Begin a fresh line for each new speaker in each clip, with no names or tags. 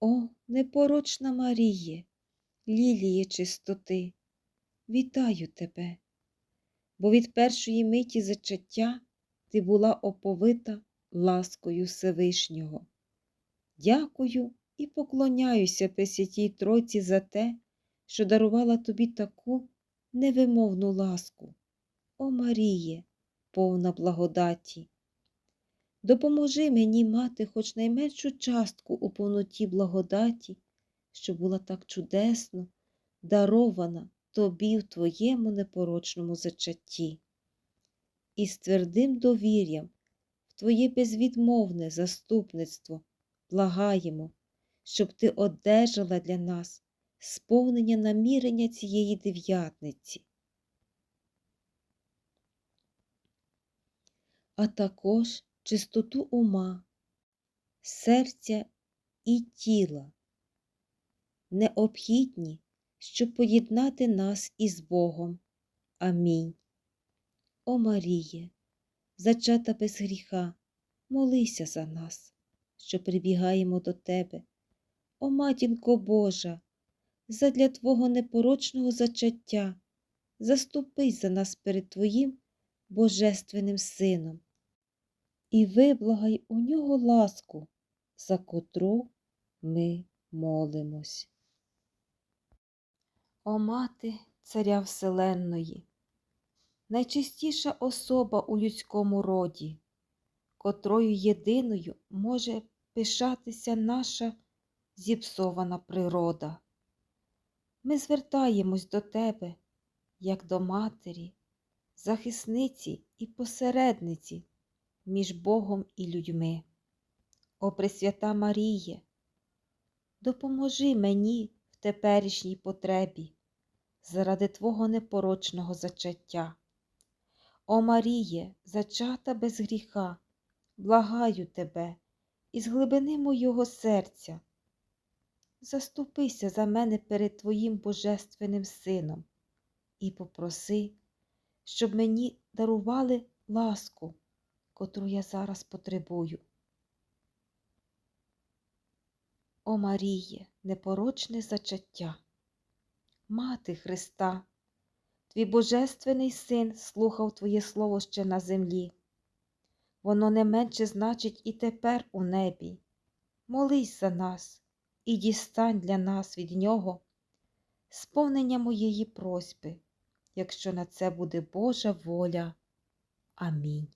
О, непорочна Маріє, ліліє чистоти, вітаю тебе, бо від першої миті зачаття ти була оповита ласкою Всевишнього. Дякую і поклоняюся Пресвятій Тройці за те, що дарувала тобі таку невимовну ласку. О Маріє, повна благодаті. Допоможи мені мати хоч найменшу частку у повноті благодаті, що була так чудесно дарована тобі в твоєму непорочному зачатті. І з твердим довір'ям в твоє безвідмовне заступництво благаємо, щоб ти одержала для нас сповнення намірення цієї дев'ятниці. А також чистоту ума, серця і тіла, необхідні, щоб поєднати нас із Богом. Амінь. О Маріє, зачата без гріха, молися за нас, що прибігаємо до Тебе. О матінко Божа, задля Твого непорочного зачаття, заступись за нас перед Твоїм Божественним Сином і виблагай у нього ласку, за котру ми молимось. О мати царя Вселенної, найчистіша особа у людському роді, котрою єдиною може пишатися наша зіпсована природа. Ми звертаємось до тебе, як до матері, захисниці і посередниці між Богом і людьми. О Пресвята Маріє, допоможи мені в теперішній потребі заради Твого непорочного зачаття. О Маріє, зачата без гріха, благаю тебе із глибини мого серця. Заступися за мене перед Твоїм Божественним Сином і попроси, щоб мені дарували ласку котру я зараз потребую. О Маріє, непорочне зачаття, Мати Христа, твій Божественний син слухав Твоє Слово ще на землі. Воно не менше значить і тепер у небі. Молись за нас і дістань для нас від Нього сповнення моєї просьби, якщо на це буде Божа воля. Амінь.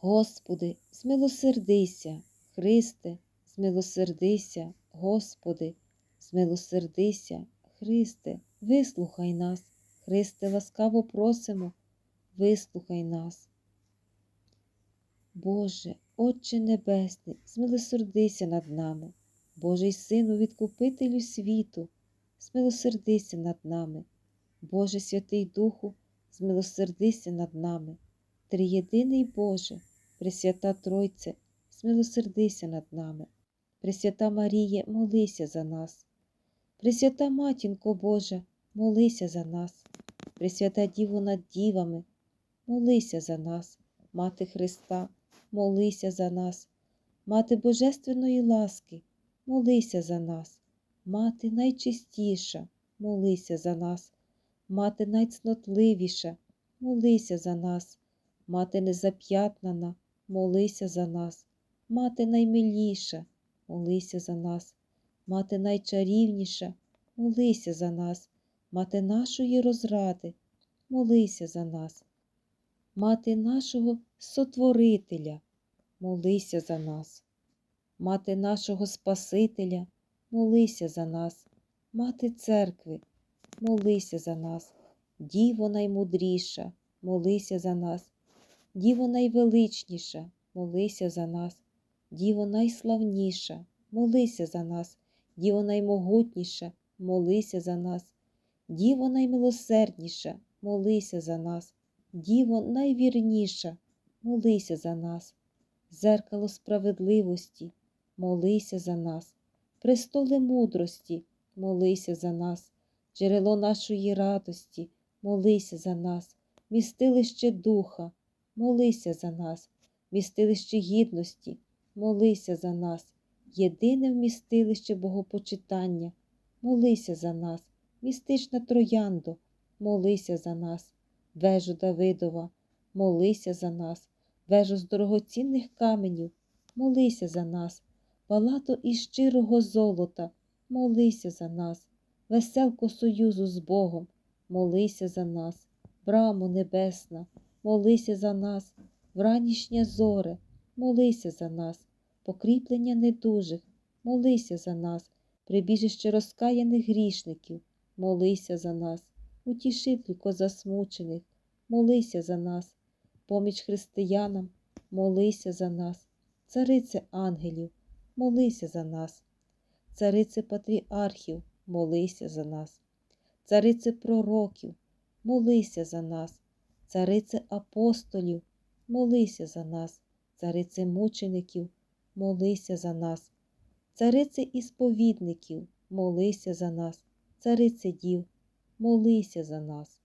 Господи, змилосердися, Христе, змилосердися, Господи, змилосердися, Христе, вислухай нас, Христе, ласкаво просимо, вислухай нас. Боже, Отче Небесний, змилосердися над нами, Божий Сину, відкупителю світу, змилосердися над нами, Боже Святий Духу, змилосердися над нами, Триєдиний Боже. Пресвята Тройце, смилосердися над нами. Пресвята Маріє, молися за нас. Пресвята Матінко Божа, молися за нас. Пресвята Діво над дівами, молися за нас, Мати Христа, молися за нас, Мати Божественної ласки, молися за нас, Мати найчистіша, молися за нас, Мати найцнотливіша, молися за нас, Мати незап'ятнана молися за нас, мати наймиліша, молися за нас, мати найчарівніша, молися за нас, мати нашої розради, молися за нас, мати нашого Сотворителя, молися за нас, мати нашого Спасителя, молися за нас, мати церкви, молися за нас, Діво наймудріша, молися за нас. Діво найвеличніша, молися за нас, Діво найславніша, молися за нас, Діво наймогутніша, молися за нас, Діво наймилосердніша, молися за нас, Діво найвірніша, молися за нас, зеркало справедливості, молися за нас, престоли мудрості, молися за нас, джерело нашої радості, молися за нас, містилище духа молися за нас, містилище гідності, молися за нас, єдине вмістилище богопочитання. Молися за нас, містична трояндо, молися за нас, вежу Давидова, молися за нас, вежу з дорогоцінних каменів, молися за нас, палато із щирого золота, молися за нас, веселко союзу з Богом, молися за нас, брамо небесна, молися за нас, вранішнє зоре, молися за нас, покріплення недужих, молися за нас, прибіжище розкаяних грішників, молися за нас, утішителько засмучених, молися за нас, поміч християнам, молися за нас, царице ангелів, молися за нас, царице патріархів, молися за нас, царице пророків, молися за нас, царице апостолів, молися за нас, царице мучеників, молися за нас, царице ісповідників, молися за нас, царице дів, молися за нас.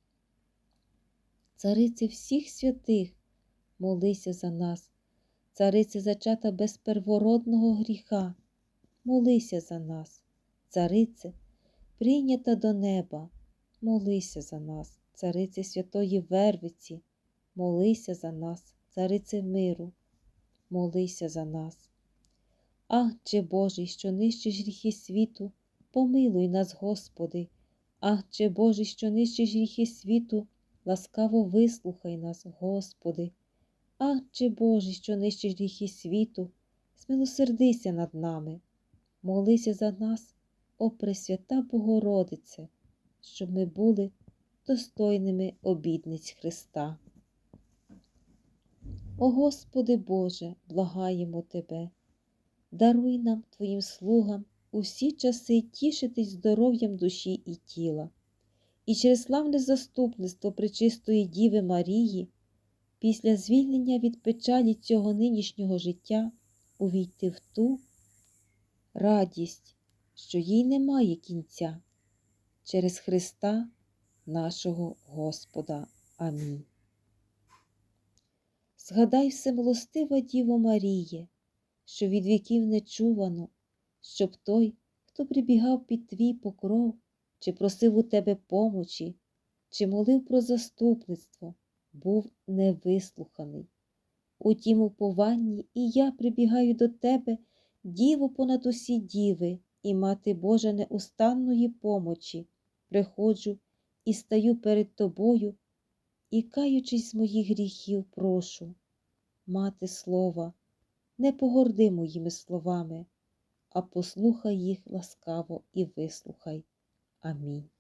Царице всіх святих, молися за нас, царице зачата без первородного гріха, молися за нас, царице, прийнята до неба, молися за нас, царице святої Вервиці, молися за нас, царице миру, молися за нас. Ахче Божий, що нищиш гріхи світу, помилуй нас, Господи, Ахче Божий, що нищиш гріхи світу, ласкаво вислухай нас, Господи. Ахче Божий, що нищиш гріхи світу, змилосердися над нами, молися за нас, о Пресвята Богородице, щоб ми були достойними обідниць Христа. О Господи Боже, благаємо Тебе, даруй нам, Твоїм слугам, усі часи тішитись здоров'ям душі і тіла, і через славне заступництво Пречистої Діви Марії, після звільнення від печалі цього нинішнього життя увійти в ту радість, що їй немає кінця, через Христа нашого Господа. Амінь. Згадай всемилостива Діво Маріє, що від віків не чувано, щоб той, хто прибігав під твій покров, чи просив у тебе помочі, чи молив про заступництво, був невислуханий. У тім упованні і я прибігаю до тебе, Діво понад усі діви, і мати Божа неустанної помочі, приходжу і стаю перед тобою, і, каючись з моїх гріхів, прошу, мати слова, не погорди моїми словами, а послухай їх ласкаво і вислухай. Амінь.